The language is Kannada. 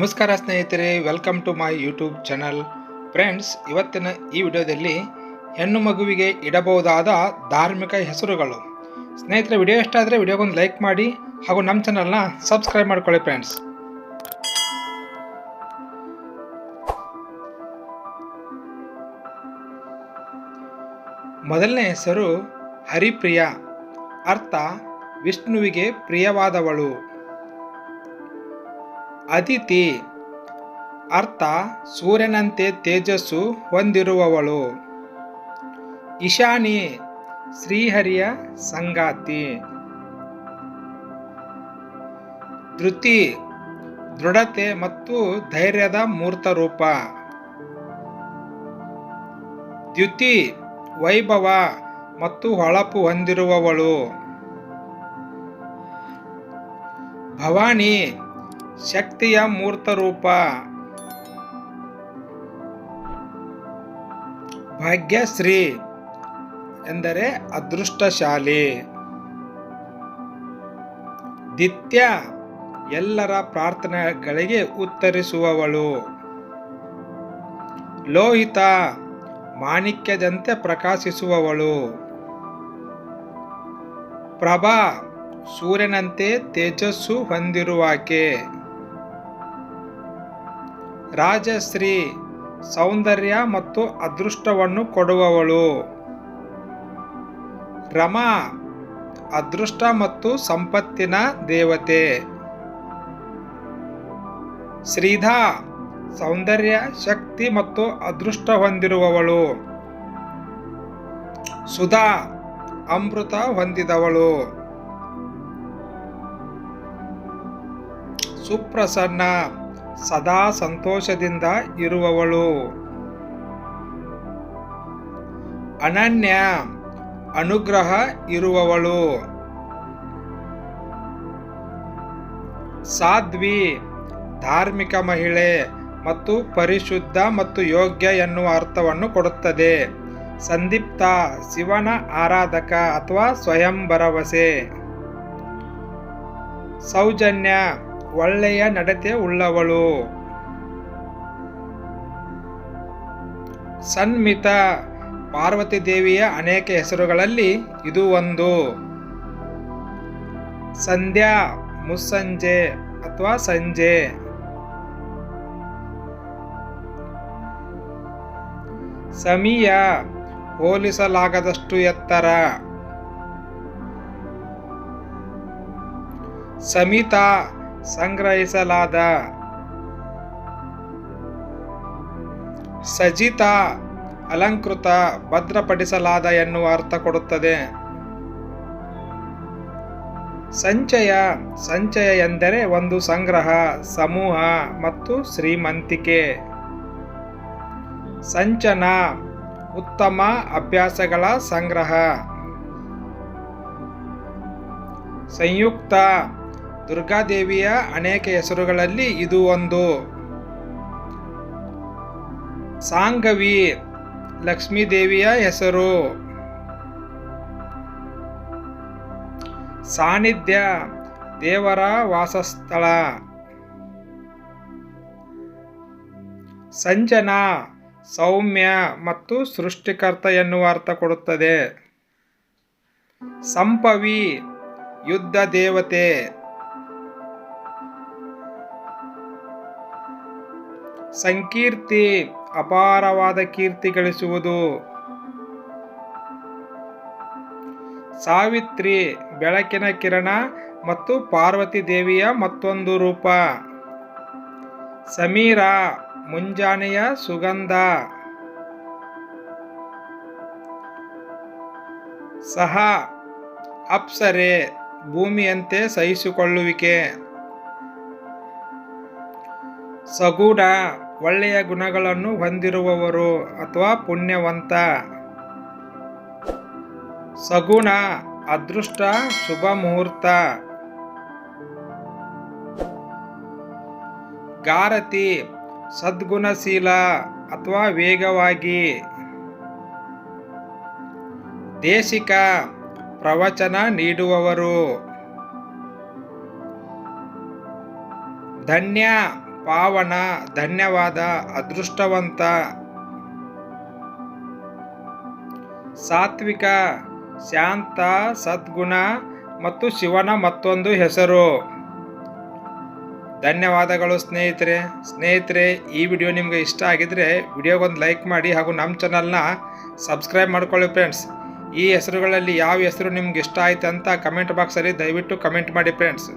ನಮಸ್ಕಾರ ಸ್ನೇಹಿತರೆ welcome to my YouTube channel friends ಇವತ್ತಿನ ಈ ವಿಡಿಯೋದಲ್ಲಿ ಹೆಣ್ಣು ಮಗುವಿಗೆ ಇಡಬಹುದಾದ ಧಾರ್ಮಿಕ ಹೆಸರುಗಳು. ಸ್ನೇಹಿತರೆ, ವಿಡಿಯೋ ಇಷ್ಟ ಆದರೆ ವಿಡಿಯೋಗೊಂದು ಲೈಕ್ ಮಾಡಿ ಹಾಗೂ ನಮ್ಮ ಚಾನಲ್ನ ಸಬ್ಸ್ಕ್ರೈಬ್ ಮಾಡ್ಕೊಳ್ಳಿ ಫ್ರೆಂಡ್ಸ್ ಮೊದಲನೇ ಹೆಸರು ಹರಿಪ್ರಿಯ. ಅರ್ಥ, ವಿಷ್ಣುವಿಗೆ ಪ್ರಿಯವಾದವಳು. ಅದಿತಿ ಅರ್ಥ ಸೂರ್ಯನಂತೆ ತೇಜಸ್ಸು ಹೊಂದಿರುವವಳು. ಇಶಾನಿ ಶ್ರೀಹರಿಯ ಸಂಗಾತಿ. ಧೃತಿ ದೃಢತೆ ಮತ್ತು ಧೈರ್ಯದ ಮೂರ್ತ ರೂಪ. ದ್ಯುತಿ ವೈಭವ ಮತ್ತು ಹೊಳಪು ಹೊಂದಿರುವವಳು. ಭವಾನಿ ಶಕ್ತಿಯ ಮೂರ್ತ ರೂಪ. ಭಾಗ್ಯಶ್ರೀ ಎಂದರೆ ಅದೃಷ್ಟಶಾಲಿ. ದಿತ್ಯ ಎಲ್ಲರ ಪ್ರಾರ್ಥನೆಗಳಿಗೆ ಉತ್ತರಿಸುವವಳು. ಲೋಹಿತ ಮಾಣಿಕ್ಯದಂತೆ ಪ್ರಕಾಶಿಸುವವಳು. ಪ್ರಭಾ ಸೂರ್ಯನಂತೆ ತೇಜಸ್ಸು ಹೊಂದಿರುವಾಕೆ. ರಾಜಶ್ರೀ ಸೌಂದರ್ಯ ಮತ್ತು ಅದೃಷ್ಟವನ್ನು ಕೊಡುವವಳು. ರಮಾ, ಅದೃಷ್ಟ ಮತ್ತು ಸಂಪತ್ತಿನ ದೇವತೆ. ಶ್ರೀಧಾ, ಸೌಂದರ್ಯ, ಶಕ್ತಿ ಮತ್ತು ಅದೃಷ್ಟ ಹೊಂದಿರುವವಳು. ಸುಧಾ, ಅಮೃತ ಹೊಂದಿದವಳು. ಸುಪ್ರಸನ್ನ ಸದಾ ಸಂತೋಷದಿಂದ ಇರುವವಳು. ಅನನ್ಯ ಅನುಗ್ರಹ ಇರುವವಳು. ಸಾಧ್ವಿ ಧಾರ್ಮಿಕ ಮಹಿಳೆ ಮತ್ತು ಪರಿಶುದ್ಧ ಮತ್ತು ಯೋಗ್ಯ ಎನ್ನುವ ಅರ್ಥವನ್ನು ಕೊಡುತ್ತದೆ. ಸಂದಿಪ್ತ ಶಿವನ ಆರಾಧಕ ಅಥವಾ ಸ್ವಯಂ ಭರವಸೆ ಸೌಜನ್ಯ ಒಳ್ಳೆಯ ನಡತೆ ಉಳ್ಳವಳು. ಸನ್ಮಿತ ಪಾರ್ವತಿ ದೇವಿಯ ಅನೇಕ ಹೆಸರುಗಳಲ್ಲಿ ಇದು ಒಂದು. ಸಂಧ್ಯಾ, ಮುಸ್ಸಂಜೆ ಅಥವಾ ಸಂಜೆ. ಸಮೀಯ, ಹೋಲಿಸಲಾಗದಷ್ಟು ಎತ್ತರ. ಸಮಿತ ಸಂಗ್ರಹಿಸಲಾದ ಸಜಿತ ಅಲಂಕೃತ ಭದ್ರಪಡಿಸಲಾದ ಎನ್ನುವ ಅರ್ಥ ಕೊಡುತ್ತದೆ. ಸಂಚಯ ಸಂಚಯ ಎಂದರೆ ಒಂದು ಸಂಗ್ರಹ, ಸಮೂಹ ಮತ್ತು ಶ್ರೀಮಂತಿಕೆ. ಸಂಚನ, ಉತ್ತಮ ಅಭ್ಯಾಸಗಳ ಸಂಗ್ರಹ. ಸಂಯುಕ್ತ ದುರ್ಗಾದೇವಿಯ ಅನೇಕ ಹೆಸರುಗಳಲ್ಲಿ ಇದು ಒಂದು. ಸಾಂಗವಿ ಲಕ್ಷ್ಮೀದೇವಿಯ ಹೆಸರು. ಸಾನ್ನಿಧ್ಯ ದೇವರ ವಾಸಸ್ಥಳ. ಸಂಜನಾ ಸೌಮ್ಯ ಮತ್ತು ಸೃಷ್ಟಿಕರ್ತ ಎನ್ನುವ ಅರ್ಥ ಕೊಡುತ್ತದೆ. ಸಂಪವಿ ಯುದ್ಧ ದೇವತೆ. ಸಂಕೀರ್ತಿ ಅಪಾರವಾದ ಕೀರ್ತಿ ಗಳಿಸುವುದು. ಸಾವಿತ್ರಿ ಬೆಳಕಿನ ಕಿರಣ ಮತ್ತು ಪಾರ್ವತಿ ದೇವಿಯ ಮತ್ತೊಂದು ರೂಪ. ಸಮೀರ ಮುಂಜಾನೆಯ ಸುಗಂಧ. ಸಹ ಅಪ್ಸರೆ ಭೂಮಿಯಂತೆ ಸಹಿಸಿಕೊಳ್ಳುವಿಕೆ. ಸಗೂಢ ಒಳ್ಳೆಯ ಗುಣಗಳನ್ನು ಹೊಂದಿರುವವರು ಅಥವಾ ಪುಣ್ಯವಂತ. ಸಗುಣ ಅದೃಷ್ಟ ಶುಭ ಮುಹೂರ್ತ. ಗಾರತಿ ಸದ್ಗುಣಶೀಲ ಅಥವಾ ವೇಗವಾಗಿ. ದೇಶಿಕ ಪ್ರವಚನ ನೀಡುವವರು. ಧನ್ಯ ಪಾವನ ಧನ್ಯವಾದ ಅದೃಷ್ಟವಂತ ಸಾತ್ವಿಕ ಶಾಂತ ಸದ್ಗುಣ ಮತ್ತು ಶಿವನ ಮತ್ತೊಂದು ಹೆಸರು. ಧನ್ಯವಾದಗಳು ಸ್ನೇಹಿತರೆ. ಸ್ನೇಹಿತರೆ, ಈ ವಿಡಿಯೋ ನಿಮಗೆ ಇಷ್ಟ ಆಗಿದ್ರೆ ವಿಡಿಯೋಗೊಂದು ಲೈಕ್ ಮಾಡಿ ಹಾಗೂ ನಮ್ಮ ಚಾನಲ್ನ ಸಬ್ಸ್ಕ್ರೈಬ್ ಮಾಡ್ಕೊಳ್ಳಿ ಫ್ರೆಂಡ್ಸ್. ಈ ಹೆಸರುಗಳಲ್ಲಿ ಯಾವ ಹೆಸರು ನಿಮ್ಗೆ ಇಷ್ಟ ಆಯ್ತು ಅಂತ ಕಮೆಂಟ್ ಬಾಕ್ಸಲ್ಲಿ ದಯವಿಟ್ಟು ಕಮೆಂಟ್ ಮಾಡಿ ಫ್ರೆಂಡ್ಸ್.